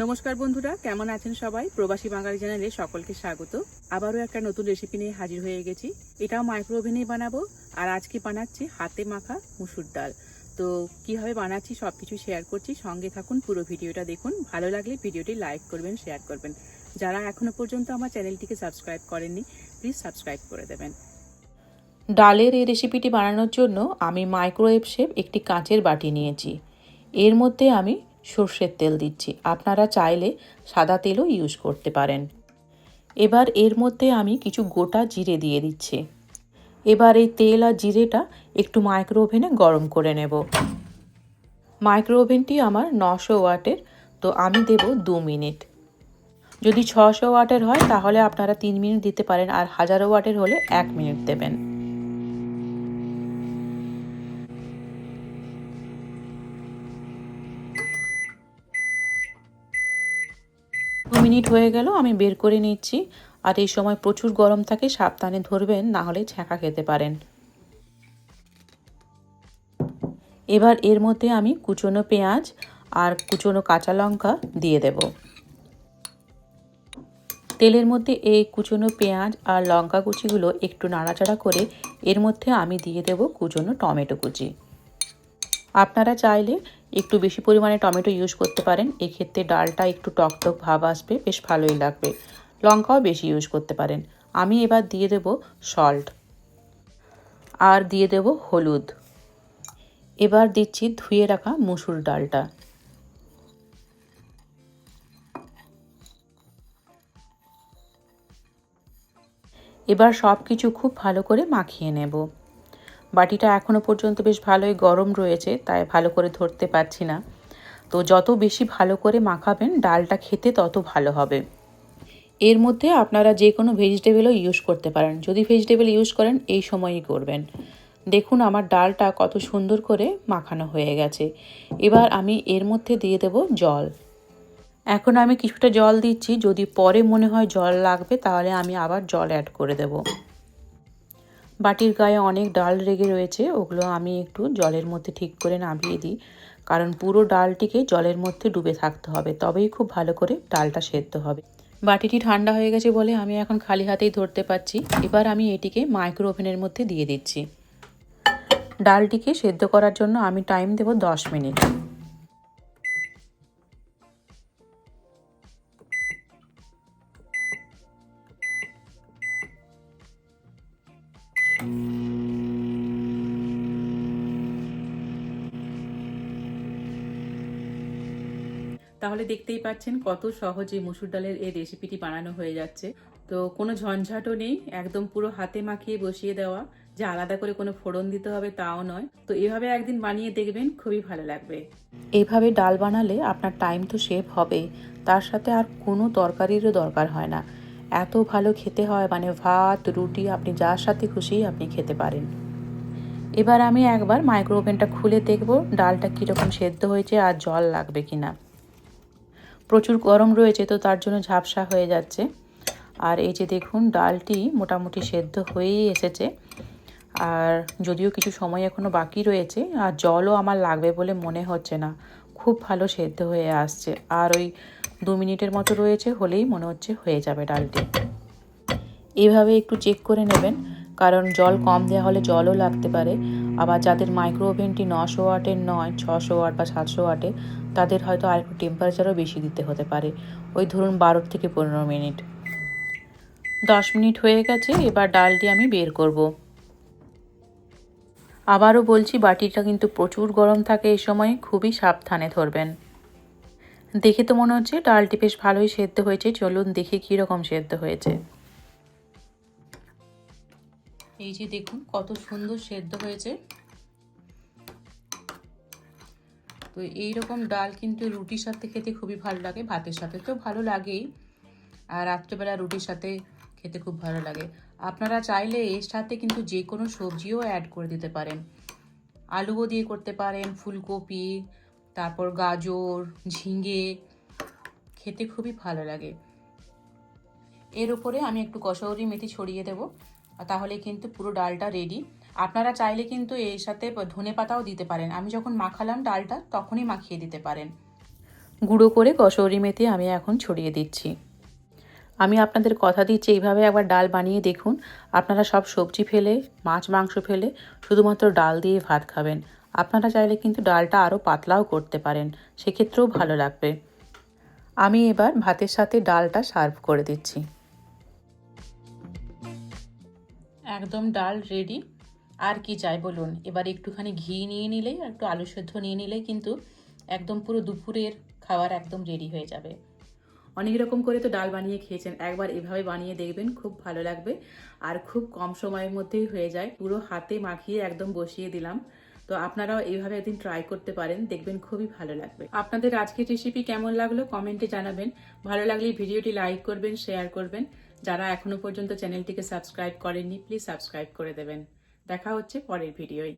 নমস্কার বন্ধুরা, কেমন আছেন সবাই? প্রবাসী বাঙালি চ্যানেলে সকলকে স্বাগত। আবারও একটা নতুন রেসিপি নিয়ে হাজির হয়ে গেছি। এটাও মাইক্রো ওভেনেই বানাবো। আর আজকে বানাচ্ছি হাতে মাখা মুসুর ডাল। তো কীভাবে বানাচ্ছি সব কিছু শেয়ার করছি, সঙ্গে থাকুন পুরো ভিডিওটা দেখুন। ভালো লাগলে ভিডিওটি লাইক করবেন শেয়ার করবেন। যারা এখনও পর্যন্ত আমার চ্যানেলটিকে সাবস্ক্রাইব করেননি প্লিজ সাবস্ক্রাইব করে দেবেন। ডালের এই রেসিপিটি বানানোর জন্য আমি মাইক্রোওয়েভ শেপ একটি কাঁচের বাটি নিয়েছি। এর মধ্যে আমি সর্ষের তেল দিচ্ছি। আপনারা চাইলে সাদা তেলও ইউজ করতে পারেন। এবার এর মধ্যে আমি কিছু গোটা জিরে দিয়ে দিচ্ছি। এবার এই তেল আর জিরেটা একটু মাইক্রো ওভেনে গরম করে নেব। মাইক্রো ওভেনটি আমার নশো ওয়াটের, তো আমি দেব দু মিনিট। যদি ছশো ওয়াটের হয়, তাহলে আপনারা তিন মিনিট দিতে পারেন, আর হাজারো ওয়াটের হলে এক মিনিট দেবেন। মিনিট হয়ে গেল, আমি বের করে নিচ্ছি। আর এই সময় প্রচুর গরম থাকে, সাবধানে ধরবেন, না হলে ছ্যাঁকা খেতে পারেন। এবার এর মধ্যে আমি কুচনো পেঁয়াজ আর কুচনো কাঁচা লঙ্কা দিয়ে দেব। তেলের মধ্যে এই কুচনো পেঁয়াজ আর লঙ্কা কুচিগুলো একটু নাড়াচাড়া করে, এর মধ্যে আমি দিয়ে দেব কুচনো টমেটো কুচি। আপনারা চাইলে একটু বেশি পরিমাণে টমেটো ইউজ করতে পারেন। এক্ষেত্রে ডালটা একটু টক টক ভাব আসবে, বেশ ভালোই লাগবে। লঙ্কাও বেশি ইউজ করতে পারেন। আমি এবার দিয়ে দেব সল্ট আর দিয়ে দেব হলুদ। এবার দিচ্ছি ধুয়ে রাখা মুসুর ডালটা। এবার সব কিছু খুব ভালো করে মাখিয়ে নেব। বাটিটা এখনও পর্যন্ত বেশ ভালোই গরম রয়েছে, তাই ভালো করে ধরতে পারছি না। তো যত বেশি ভালো করে মাখাবেন, ডালটা খেতে তত ভালো হবে। এর মধ্যে আপনারা যে কোনো ভেজিটেবলও ইউজ করতে পারেন। যদি ভেজিটেবল ইউজ করেন, এই সময়ই করবেন। দেখুন, আমার ডালটা কত সুন্দর করে মাখানো হয়ে গেছে। এবার আমি এর মধ্যে দিয়ে দেব জল। এখন আমি কিছুটা জল দিচ্ছি। যদি পরে মনে হয় জল লাগবে, তাহলে আমি আবার জল অ্যাড করে দেবো। বাটির গায়ে অনেক ডাল রেগে রয়েছে, ওগুলো আমি একটু জলের মধ্যে ঠিক করে নামিয়ে দিই। কারণ পুরো ডালটিকে জলের মধ্যে ডুবে থাকতে হবে, তবেই খুব ভালো করে ডালটা সেদ্ধ হবে। বাটিটি ঠান্ডা হয়ে গেছে বলে আমি এখন খালি হাতেই ধরতে পারছি। এবার আমি এটিকে মাইক্রো ওভেনের মধ্যে দিয়ে দিচ্ছি। ডালটিকে সেদ্ধ করার জন্য আমি টাইম দেব দশ মিনিট। তাহলে দেখতেই পাচ্ছেন কত সহজে মুসুর ডালের এই রেসিপিটি বানানো হয়ে যাচ্ছে। তো কোনো ঝঞ্ঝাটও নেই, একদম পুরো হাতে মাখিয়ে বসিয়ে দেওয়া। যে আলাদা করে কোনো ফোড়ন দিতে হবে তাও নয়। তো এভাবে একদিন বানিয়ে দেখবেন, খুবই ভালো লাগবে। এইভাবে ডাল বানালে আপনার টাইম তো সেভ হবে তার সাথে আর কোনো তরকারিরও দরকার হয় না। এত ভালো খেতে হয় মানে ভাত, রুটি, আপনি যার সাথে খুশি আপনি খেতে পারেন। এবার আমি একবার মাইক্রো ওভেনটা খুলে দেখব, ডালটা কীরকম সেদ্ধ হয়েছে আর জল লাগবে কি না প্রচুর গরম রয়েছে, তো তার জন্য ঝাপসা হয়ে যাচ্ছে। আর এই যে দেখুন, ডালটি মোটামুটি সেদ্ধ হয়েই এসেছে। আর যদিও কিছু সময় এখনও বাকি রয়েছে, আর জলও আমার লাগবে বলে মনে হচ্ছে না। খুব ভালো সেদ্ধ হয়ে আসছে। আর ওই দু মিনিটের মতো রয়েছে হলেই মনে হচ্ছে হয়ে যাবে ডালটি। এইভাবে একটু চেক করে নেবেন। কারণ জল কম দেওয়া হলে জলও লাগতে পারে। আবার যাদের মাইক্রো ওভেনটি নশো ওয়াটের নয় ছশো ওয়াট বা সাতশো ওয়াটে তাদের হয়তো আর একটু টেম্পারেচারও বেশি দিতে হতে পারে। ওই ধরুন বারো থেকে পনেরো মিনিট। দশ মিনিট হয়ে গেছে এবার ডালটি আমি বের করব। আবারও বলছি বাটিটা কিন্তু প্রচুর গরম থাকে এই সময় খুবই সাবধানে ধরবেন। দেখে তো মনে হচ্ছে ডালটি বেশ ভালোই সেদ্ধ হয়েছে চলুন দেখি কীরকম সেদ্ধ হয়েছে। এই যে দেখুন কত সুন্দর সেদ্ধ হয়েছে। তো এইরকম ডাল কিন্তু রুটির সাথে খেতে খুবই ভালো লাগে, ভাতের সাথে তো ভালো লাগেই। আর রাত্রেবেলা রুটির সাথে খেতে খুব ভালো লাগে। আপনারা চাইলে এর সাথে কিন্তু যে কোনো সবজিও অ্যাড করে দিতে পারেন। আলুও দিয়ে করতে পারেন, ফুলকপি, তারপর গাজর, ঝিঙে, খেতে খুবই ভালো লাগে। এর উপরে আমি একটু কসৌরি মেথি ছড়িয়ে দেব। তাহলে কিন্তু পুরো ডালটা রেডি আপনারা চাইলে কিন্তু এর সাথে ধনে পাতাও দিতে পারেন। আমি যখন মাখালাম ডালটা, তখনই মাখিয়ে দিতে পারেন। গুঁড়ো করে কসৌরি মেথি আমি এখন ছড়িয়ে দিচ্ছি। আমি আপনাদের কথা দিচ্ছি, এইভাবে একবার ডাল বানিয়ে দেখুন। আপনারা সব সবজি ফেলে, মাছ, মাংস ফেলে, শুধুমাত্র ডাল দিয়ে ভাত খাবেন। আপনারা চাইলে কিন্তু ডালটা আরও পাতলাও করতে পারেন। সেক্ষেত্রেও ভালো লাগবে। আমি এবার ভাতের সাথে ডালটা সার্ভ করে দিচ্ছি। একদম ডাল রেডি আর কি চাই বলুন? এবার একটুখানি ঘি নিয়ে নিলেই, আর একটু আলু সেদ্ধ নিয়ে নিলেই কিন্তু একদম পুরো দুপুরের খাবার একদম রেডি হয়ে যাবে। অনেক রকম করে তো ডাল বানিয়ে খেয়েছেন। একবার এভাবে বানিয়ে দেখবেন, খুব ভালো লাগবে। আর খুব কম সময়ের মধ্যেই হয়ে যায়। পুরো হাতে মাখিয়ে একদম বসিয়ে দিলাম। তো আপনারাও এইভাবে একদিন ট্রাই করতে পারেন। দেখবেন খুবই ভালো লাগবে। আপনাদের আজকের রেসিপি কেমন লাগল? কমেন্টে জানাবেন। ভালো লাগলে ভিডিওটি লাইক করবেন শেয়ার করবেন। যারা এখনও পর্যন্ত চ্যানেলটিকে সাবস্ক্রাইব করেননি প্লিজ সাবস্ক্রাইব করে দেবেন। দেখা হচ্ছে পরের ভিডিওয়।